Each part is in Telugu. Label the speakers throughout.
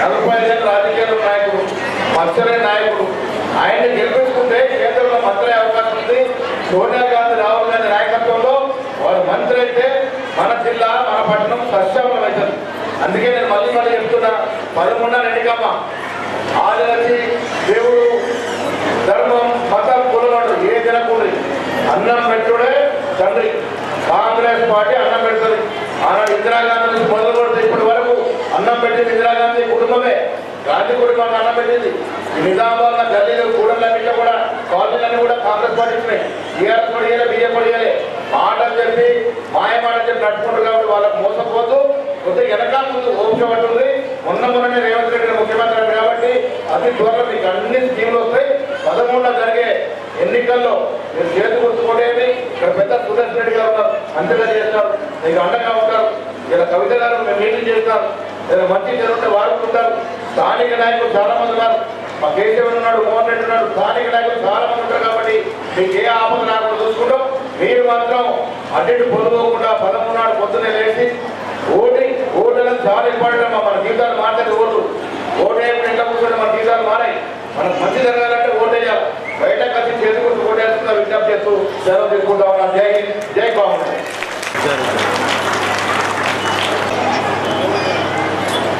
Speaker 1: నలభై ఐదేళ్ళ రాజకీయ నాయకుడు మత్సరే నాయకుడు. ఆయన్ని గెలిపించుకుంటే కేంద్రంలో మంత్రి అవకాశం ఉంది. సోనియా గాంధీ రాహుల్ గాంధీ నాయకత్వంలో వారు మంత్రి అయితే మన జిల్లా మన పట్టణం సస్యామలం అవుతుంది. అందుకే నేను మళ్ళీ మళ్ళీ చెప్తున్నా పదమూడున ఎన్నికమ్మ ఆదివాసి దేవుడు ధర్మం మతం కులవాడు ఏ తినకూడదు అన్నం పెట్టుడే తండ్రి. కాంగ్రెస్ పార్టీ అన్నం పెడుతుంది. ఆనాడు ఇందిరాగాంధీ నుంచి మొదలు పెడితే ఇప్పటి వరకు అన్నం పెట్టింది ఇందిరాగాంధీ కుటుంబమే గాంధీ మాకు అన్నం పెట్టింది. నిజామాబాద్ గల్లీలు కూడలన్నింటిలో కూడా కాలనీలన్నీ కూడా కాంగ్రెస్ పార్టీ ఉన్నాయి టీఆర్ఎస్ కూడా ఇయ్యలే బియ్యం కూడా ఇయ్యలే. మాటలు చెప్పి మాయమాట చెప్పి నడుచుకుంటారు కాబట్టి వాళ్ళకి మోసపోతూ కొద్దిగా వెనకాల ముందు ఓపిక ఉన్న మొన్న మొన్ననే రేవంత్ రెడ్డి ముఖ్యమంత్రి అయ్యారు కాబట్టి అతి త్వరలో మీకు అన్ని స్కీములు వస్తాయి. పదమూడులో జరిగే ఎన్నికల్లో మీరు చేతి గుర్తుకోలేని ఇక్కడ పెద్ద సుదర్శన్ రెడ్డి గారు ఉన్నారు. అంతగా చేస్తారు. మీకు అండగా ఉంటారు. ఇలా కవిత గారు మేము మీటింగ్ చేస్తారు. మంచి జరుగుతుంటే వాడుకుంటారు. స్థానిక నాయకులు చాలా మంది ఉన్నారు. మా కేసీఆర్ ఉన్నాడు మోహన్ రెడ్డి ఉన్నాడు స్థానిక నాయకులు చాలా మంది ఉంటారు కాబట్టి మీకు ఏ ఆపద రాకుండా చూసుకుంటాం. మీరు మాత్రం అటు ఇటు పొందుకోకుండా పదమూడు నాడు పొద్దున్నే లేచి ఓటింగ్ ఓటర్లను చాలా ఇంపార్టెంట్ అమ్మా మన జీవితాలు మాట్లాడి ఓటు ఓటు వేయకుండా ఇంట్లో కూర్చొని మన జీవితాలు మారాయి. మనకు మంచి జరగాలంటే ఓటు వేయాలి బయట కలిసి చేసుకుంటూ ఓటేస్తున్నా విజ్ఞప్తి చేస్తూ సెలవు తీసుకుంటా జై జై
Speaker 2: బాగుంటుంది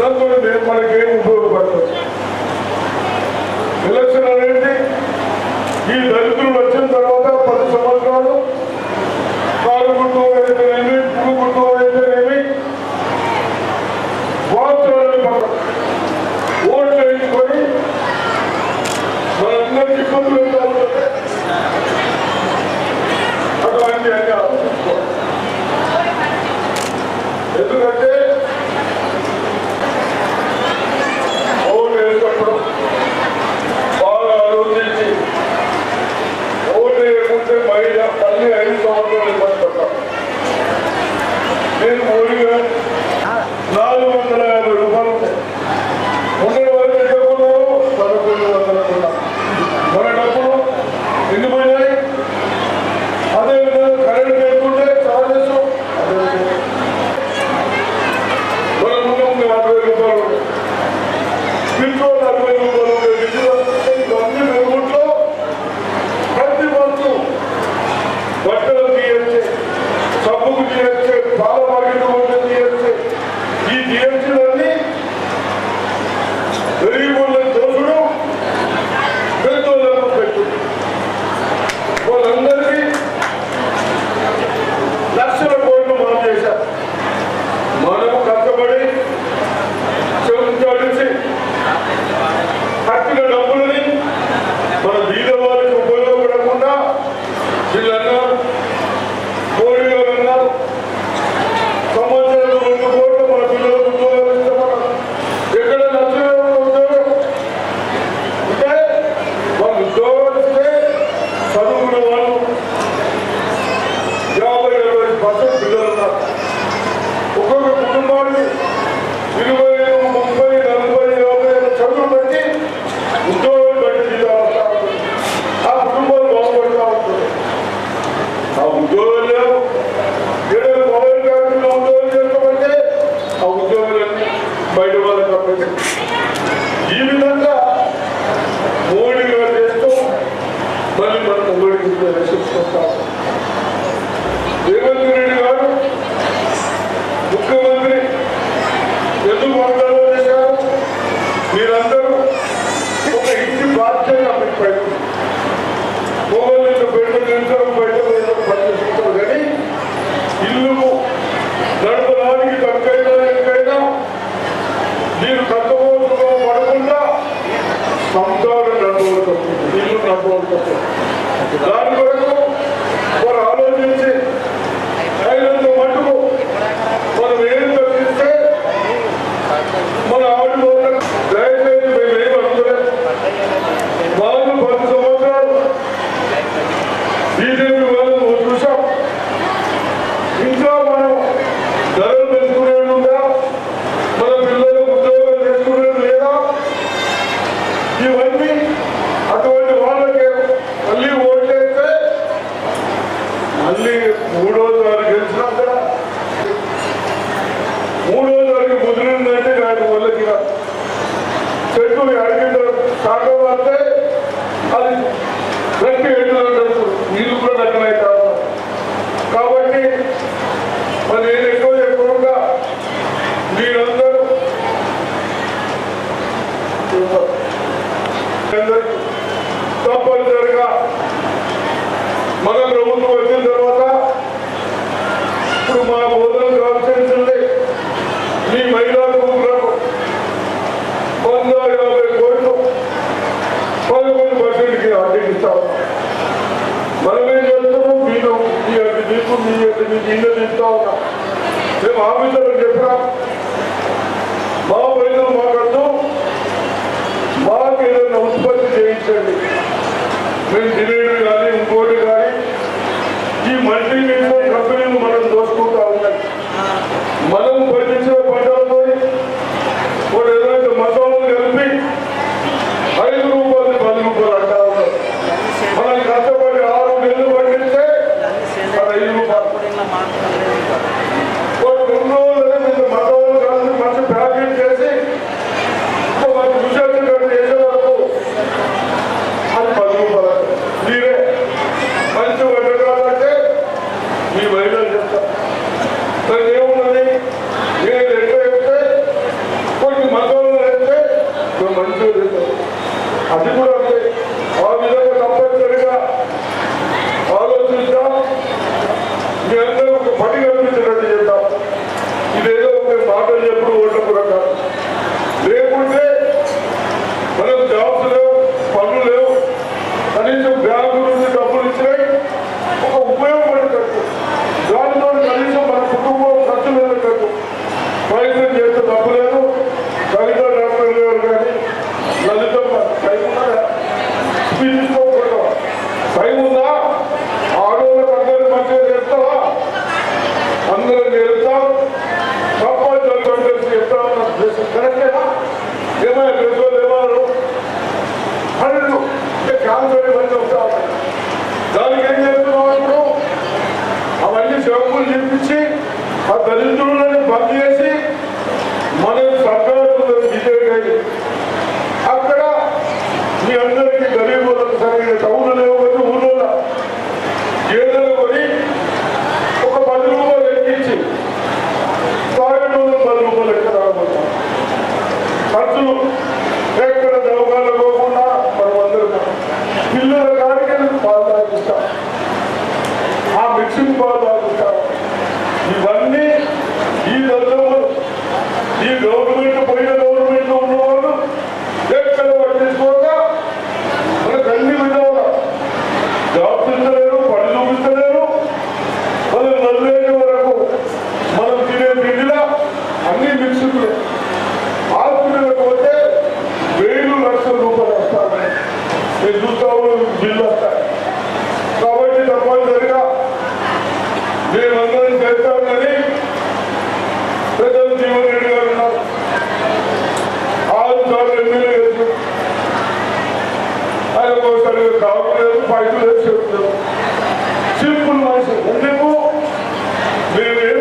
Speaker 3: ఫోన్ చేసి
Speaker 2: నేను మనకేం ఉపయోగపడుతుంది ఎలక్షన్ అనేది ఈ దళితులు వచ్చిన తర్వాత పది సంవత్సరాలు కాలు గుర్తు అయితేనేమి పురుగు గుర్తు అయితేనేమి వాస్తవాన్ని ఓట్లు వేసుకొని మనందరికీ ఇబ్బందులు అడిగిన చెట్టుని అది గట్టి ఎండుతున్నట్టు నీళ్ళు కూడా దగ్గరై కాబట్టి మరి నేను ఎక్కువ ఎక్కువగా మీరందరూ తప్పనిసరిగా మన ప్రభుత్వం వచ్చిన తర్వాత ఇప్పుడు మన బోధనకు అవసరించింది మీ మహిళ మీకు మీ మీ ఇల్లు నింపుతా ఉన్నాం. మేము ఆఫీసర్లు చెప్పాం మా వైద్యం మాకద్దు మాకు ఏదైనా ఉత్పత్తి చేయించండి. మేము అందరం చేస్తామని ప్రజలు జీవన్ రెడ్డి గారు ఉన్నారు ఆరు సార్లు ఎమ్మెల్యే గారు ఆయనకు ఒకసారి కాపు లేదు లేదు చెప్తారు సింపుల్ మనిషి ఎందుకు? మేము ఏం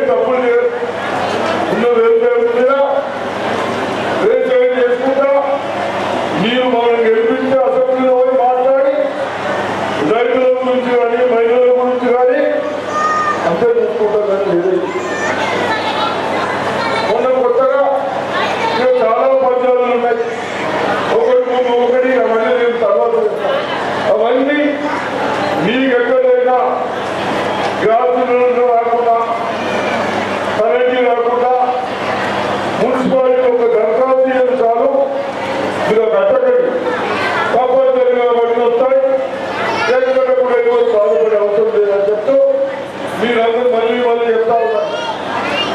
Speaker 2: మళ్ళీ మళ్ళీ చెప్తా ఉన్నారు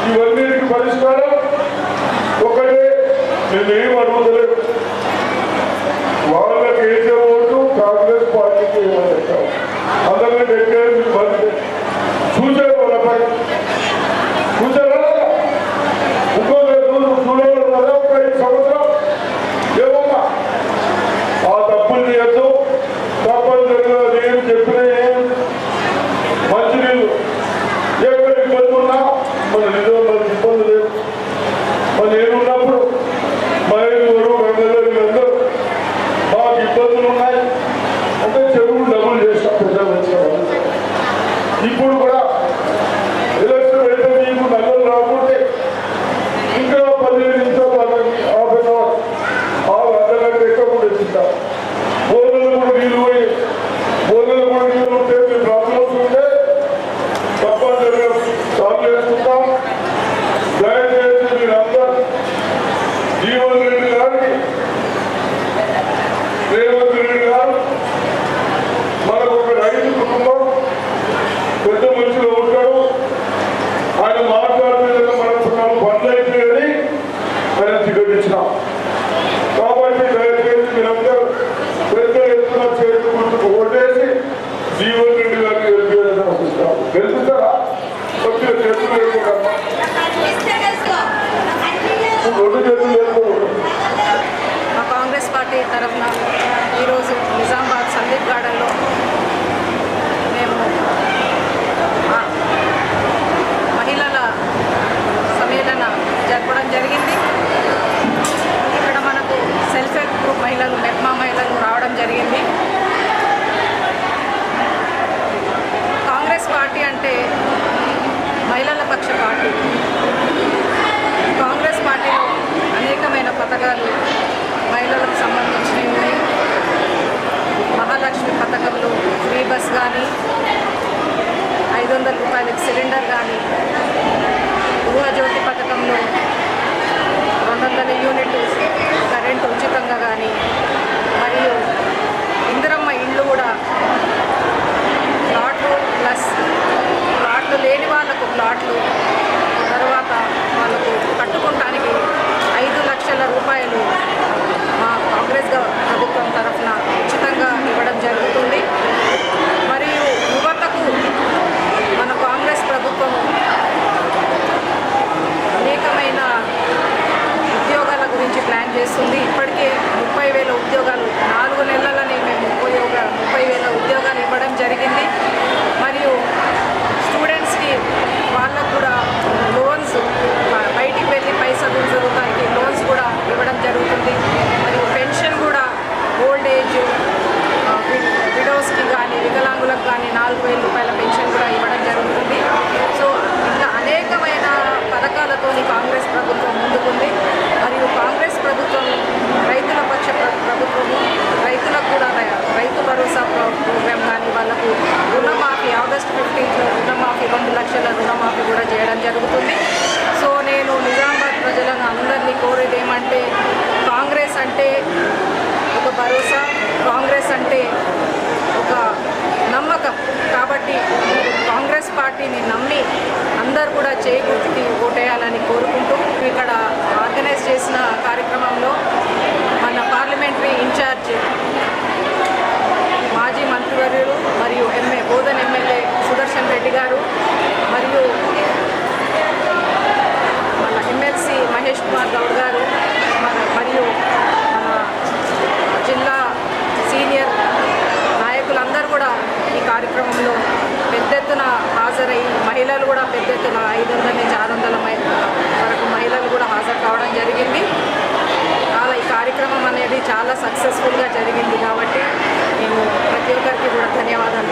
Speaker 2: ఇవన్నిటికి పరిష్కారం ఒకటే. మేము ఏమడు Congress మా కాంగ్రెస్
Speaker 4: పార్టీ తరఫున ఈరోజు నిజామాబాద్ సందీప్ గార్డెన్లో మేము మహిళల సమ్మేళన జరపడం జరిగింది. ఇక్కడ మనకు సెల్ఫ్ హెల్ప్ గ్రూప్ మహిళలు మెప్మా మహిళలు రావడం జరిగింది. కాంగ్రెస్ పార్టీ అంటే మహిళల పార్టీ కాంగ్రెస్ పార్టీలో అనేకమైన పథకాలు మహిళలకు సంబంధించినవి ఉన్నాయి. మహాలక్ష్మి పథకంలో ఫ్రీ బస్ కానీ ఐదు వందల రూపాయలకి సిలిండర్ కానీ గృహజ్యోతి పథకంలో రెండు వందల యూనిట్ కరెంటు ఉచితంగా కానీ మరియు ఇందిరమ్మ ఇండ్లు కూడా ప్లాట్లు ప్లస్ వాళ్ళకు తర్వాత వాళ్ళకు కట్టుకోవటానికి ఐదు లక్షల రూపాయలు మా కాంగ్రెస్ ప్రభుత్వం తరఫున ఉచితంగా ఇవ్వడం జరుగుతుంది. మరియు యువతకు మన కాంగ్రెస్ ప్రభుత్వం అనేకమైన ఉద్యోగాల గురించి ప్లాన్ చేస్తుంది. ఇప్పటికే ముప్పై వేల ఉద్యోగాలు నాలుగు నెలలనే మేము ముప్పై ఒక- ముప్పై వేల ఉద్యోగాలు ఇవ్వడం జరిగింది. మరియు స్టూడెంట్స్కి వాళ్ళకు కూడా లోన్స్ బ- బయటికి వెళ్ళి పైసలు చదువుతానికి లోన్స్ కూడా ఇవ్వడం జరుగుతుంది మరియు పెన్షన్ కూడా ఓల్డ్ ఏజ్ విడోస్కి కానీ వికలాంగులకు కానీ నాలుగు వేల రూపాయల పెన్షన్ కూడా ఇవ్వడం జరుగుతుంది సో ఇంకా అనేకమైన పథకాలతోని కాంగ్రెస్ ప్రభుత్వం ముందుకుంది మరియు కాంగ్రెస్ ప్రభుత్వం రైతుల పక్ష ప్ర- ప్రభుత్వము రైతులకు కూడా రై- రైతు భరోసా ప్రో- ప్రోగ్రాం కానీ వాళ్ళకు రుణమాఫీ ఆగస్టు ఫిఫ్టీన్త్లో రుణమాఫీ రెండు లక్షల రుణమాఫీ కూడా చేయడం జరుగుతుంది. సో నేను నిజామాబాద్ ప్రజలను అందరినీ కోరేది ఏమంటే కాంగ్రెస్ అంటే ఒక భరోసా కాంగ్రెస్ అంటే ఒక నమ్మకం. కాబట్టి కాంగ్రెస్ పార్టీని నమ్మి అందరు కూడా చేకూర్తికి ఓటేయాలని కోరుకుంటూ ఇక్కడ ఆర్గనైజ్ చేసిన కార్యక్రమంలో మన పార్లమెంటరీ ఇన్ఛార్జ్ మాజీ మంత్రివర్యులు మరియు M A Bodhan MLA Sudarshan Reddy గారు కుమార్ గౌడ్ గారు మరియు మన జిల్లా సీనియర్ నాయకులందరూ కూడా ఈ కార్యక్రమంలో పెద్ద ఎత్తున హాజరై మహిళలు కూడా పెద్ద ఎత్తున ఐదు వందల నుంచి ఆరు వందల వరకు మహిళలు కూడా హాజరు కావడం జరిగింది. అలా ఈ కార్యక్రమం అనేది చాలా సక్సెస్ఫుల్గా జరిగింది కాబట్టి నేను ప్రతి ఒక్కరికి కూడా ధన్యవాదాలు